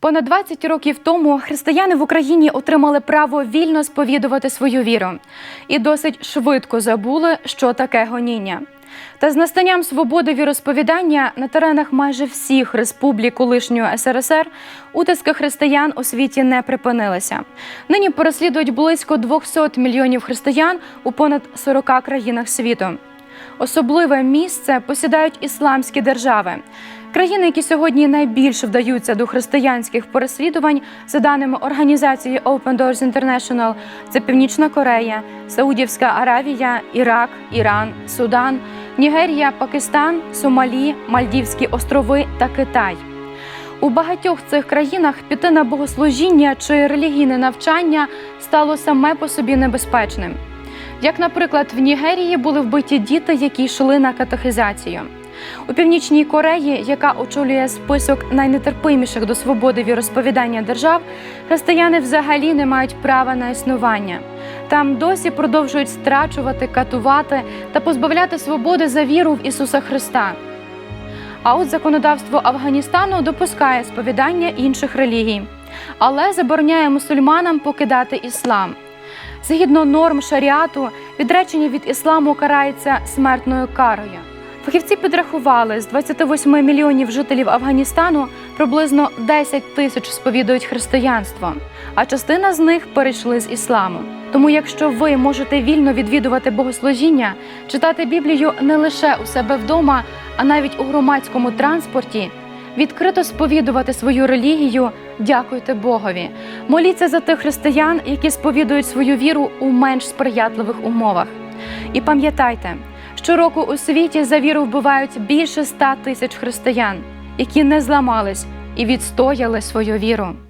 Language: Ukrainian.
Понад 20 років тому християни в Україні отримали право вільно сповідувати свою віру і досить швидко забули, що таке гоніння. Та з настанням свободи віросповідання на теренах майже всіх республік колишнього СРСР утиски християн у світі не припинилися. Нині переслідують близько 200 мільйонів християн у понад 40 країнах світу. Особливе місце посідають ісламські держави. Країни, які сьогодні найбільше вдаються до християнських переслідувань, за даними організації Open Doors International, це Північна Корея, Саудівська Аравія, Ірак, Іран, Судан, Нігерія, Пакистан, Сомалі, Мальдівські острови та Китай. У багатьох цих країнах піти на богослужіння чи релігійне навчання стало саме по собі небезпечним. Як, наприклад, в Нігерії були вбиті діти, які йшли на катехизацію. У північній Кореї, яка очолює список найнетерпиміших до свободи віросповідання держав, християни взагалі не мають права на існування. Там досі продовжують страчувати, катувати та позбавляти свободи за віру в Ісуса Христа. А от законодавство Афганістану допускає сповідання інших релігій, але забороняє мусульманам покидати іслам. Згідно норм шаріату, відречення від ісламу карається смертною карою. Фахівці підрахували, з 28 мільйонів жителів Афганістану приблизно 10 тисяч сповідують християнство, а частина з них перейшли з ісламу. Тому, якщо ви можете вільно відвідувати богослужіння, читати Біблію не лише у себе вдома, а навіть у громадському транспорті, відкрито сповідувати свою релігію, дякуйте Богові. Моліться за тих християн, які сповідують свою віру у менш сприятливих умовах. І пам'ятайте, щороку у світі за віру вбивають більше ста тисяч християн, які не зламались і відстояли свою віру.